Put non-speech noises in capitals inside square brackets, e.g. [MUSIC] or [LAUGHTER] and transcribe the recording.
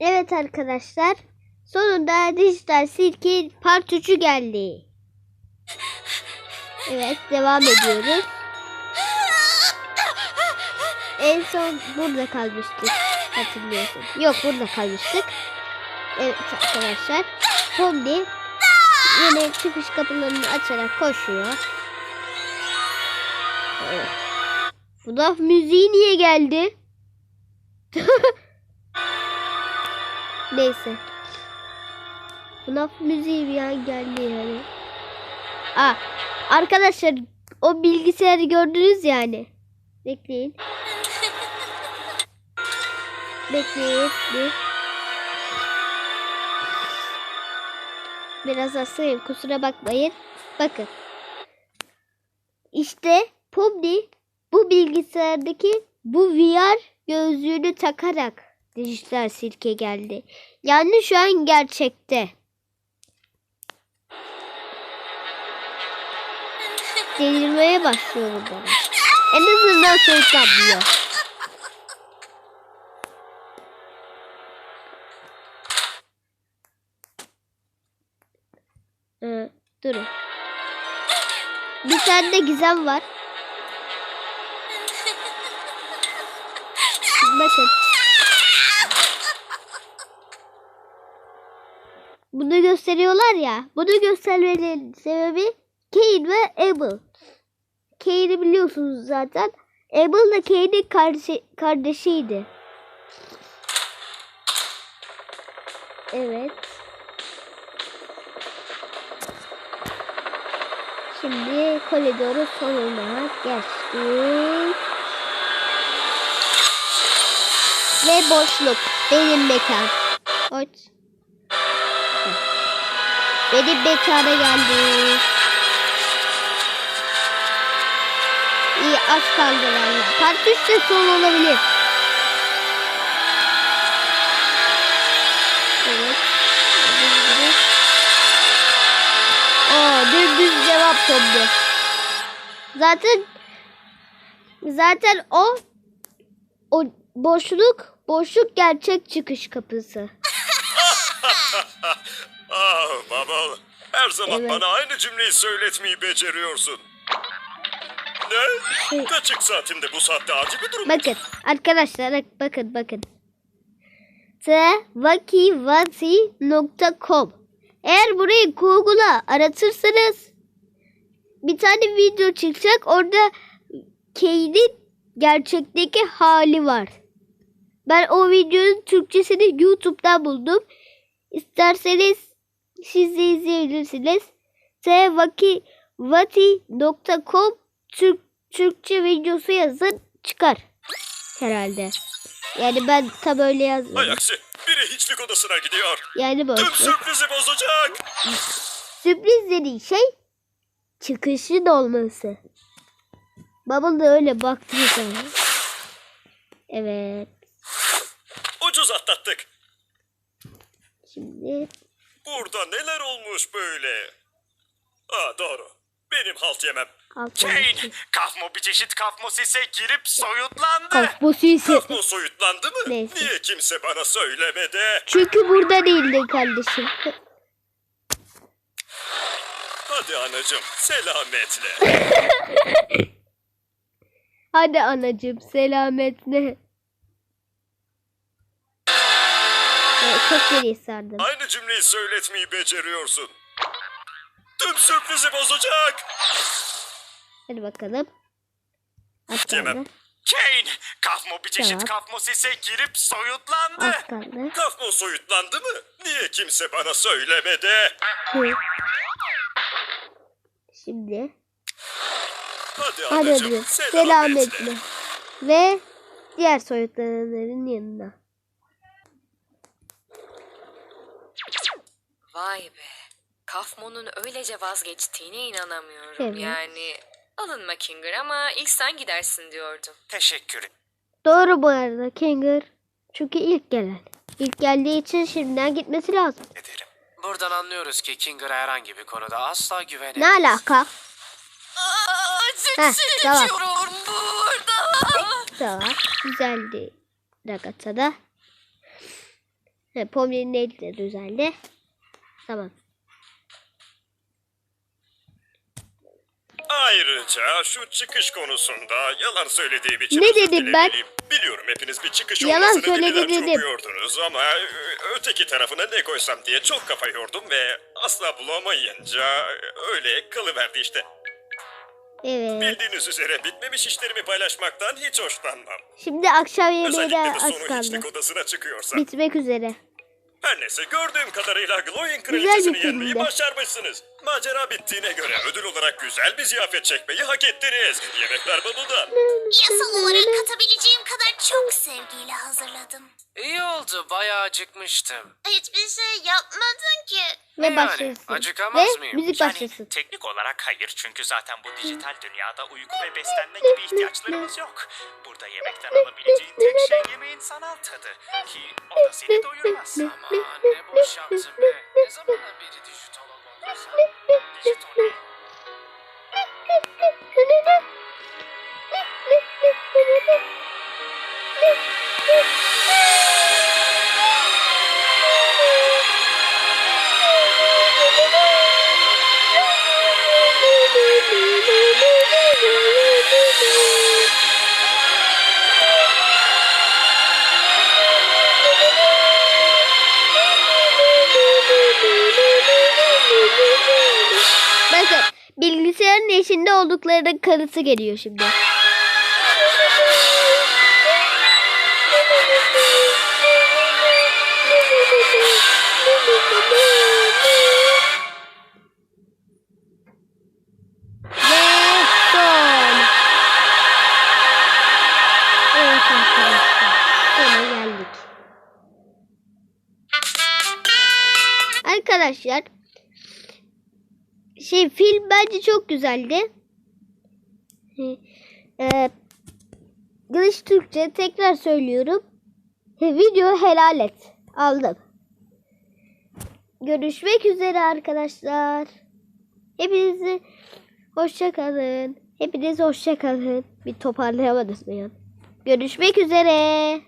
Evet arkadaşlar. Sonunda dijital sirkin part 3'ü geldi. Evet devam ediyoruz. En son burada kalmıştık. Hatırlıyorsun. Yok burada kalmıştık. Evet arkadaşlar. Pomni yine çıkış kapılarını açarak koşuyor. Evet. FNAF müziği niye geldi? Neyse. FNAF müziği bir an geldi yani. Aa, arkadaşlar o bilgisayarı gördünüz yani. Bekleyin. [LAUGHS] Bekleyin. Bir. Biraz hastayım kusura bakmayın. Bakın. İşte Pomni bu bilgisayardaki bu VR gözlüğünü takarak dijital sirke geldi. Yani şu an gerçekte. Delirmeye başlıyorum ben. En azından soyutlanmıyor. Ee, durun. Bir tane de gizem var. Bakın. Bunu gösteriyorlar ya. Bunu göstermelerinin sebebi Kane ve Abel. Kane'i biliyorsunuz zaten. Abel da Kane'in kardeşi, kardeşiydi. Evet. Şimdi koridoru sonuna geçtik. Ve boşluk. Benim mekan. Aç. Benim mekana geldik. İyi az kaldı valla. Part 3 de son olabilir. Evet. Oo, dümdüz cevap oldu. Zaten zaten o o boşluk boşluk gerçek çıkış kapısı. [LAUGHS] Ah Bubble. Her zaman Evet. bana aynı cümleyi söyletmeyi beceriyorsun. Ne? Şey- Kaçık saatimde bu saatte acil bir durum. Bakın arkadaşlar bak- bakın bakın. tvakivati.com Eğer burayı Google'a aratırsanız bir tane video çıkacak. Orada Kane'in gerçekteki hali var. Ben o videonun Türkçesini YouTube'dan buldum. İsterseniz siz de izleyebilirsiniz. tvakivati.com Türk, Türkçe videosu yazın çıkar herhalde. Yani ben tam öyle Hay yazmadım. aksi. Biri hiçlik odasına gidiyor. Yani Tüm boş ver. sürprizi bozacak. Sürpriz dediğin şey çıkışın olması. Bubble da öyle baktı sana. Evet. Ucuz atlattık. Şimdi Burada neler olmuş böyle? Aa doğru. Benim halt yemem. Kane, Kafmo bir çeşit kafmosise girip soyutlandı. Suyusu. Kafmo soyutlandı mı? Neyse. Niye kimse bana söylemedi? Çünkü burada değildin kardeşim. Hadi anacım selametle. Hadi anacığım selametle. [LAUGHS] çok geriye sardım. Aynı cümleyi söyletmeyi beceriyorsun. Tüm sürprizi bozacak. Hadi bakalım. Yemem. kaldı. Kane, Kafmo bir çeşit Cevap. kafmosise girip soyutlandı. Az kaldı. Kafmo soyutlandı mı? Niye kimse bana söylemedi? Hı. Şimdi Hadi hadi anacım hadi selametle. Ve diğer soyutlananların yanına. Vay be. Kafmon'un öylece vazgeçtiğine inanamıyorum. Evet. Yani alınma Kinger ama ilk sen gidersin diyordum. Teşekkür Doğru bu arada Kanger. Çünkü ilk gelen. İlk geldiği için şimdiden gitmesi lazım. ederim. Buradan anlıyoruz ki Kinger'a herhangi bir konuda asla güvenemeyiz. Ne alaka? Aa, Heh, tamam. burada. Tamam. Güzeldi. Ragatada. He, Pomni'nin eli de düzeldi. Tamam. Ayrıca şu çıkış konusunda yalan söylediğim için Ne özür dedim ben? dilemeliyim. Biliyorum hepiniz bir çıkış Yalan olmasını söyledi dilinden dedim. çok uyuyordunuz ama ö- öteki tarafına ne koysam diye çok kafa yordum ve asla bulamayınca öyle kalıverdi işte. Evet. Bildiğiniz üzere bitmemiş işlerimi paylaşmaktan hiç hoşlanmam. Şimdi akşam yemeğine Özellikle de az sonu kaldı. hiçlik odasına çıkıyorsa. Bitmek üzere. Her neyse gördüğüm kadarıyla Glowing kraliçesini yenmeyi filmdi. başarmışsınız. Macera bittiğine göre ödül olarak güzel bir ziyafet çekmeyi hak ettiniz. Yemekler bavulda. Yasal olarak katabileceğim kadar çok sevgiyle hazırladım. İyi oldu bayağı acıkmıştım. Hiçbir şey yapmadın ki. Ve Yani, başlasın. acıkamaz Ve mıyım? müzik Yani başlasın. teknik olarak hayır çünkü zaten bu dijital dünyada uyku ve beslenme gibi ihtiyaçlarımız yok. Burada yemekten alabileceğin tek şey yemeğin sanal tadı ki o da seni doyurmaz. Aman ne boş yaptın be. Ne zamandan beri dijitolog oldun sen? Dijitolog. Bakın bilgisayarın eşinde olduklarının kanıtı geliyor şimdi. Arkadaşlar. Şey film bence çok güzeldi. Ee, Glitch Türkçe tekrar söylüyorum. Video helal et. Aldım. Görüşmek üzere arkadaşlar. Hepinizi hoşça kalın. Hepiniz hoşça kalın. Bir toparlayamadım ya. Görüşmek üzere.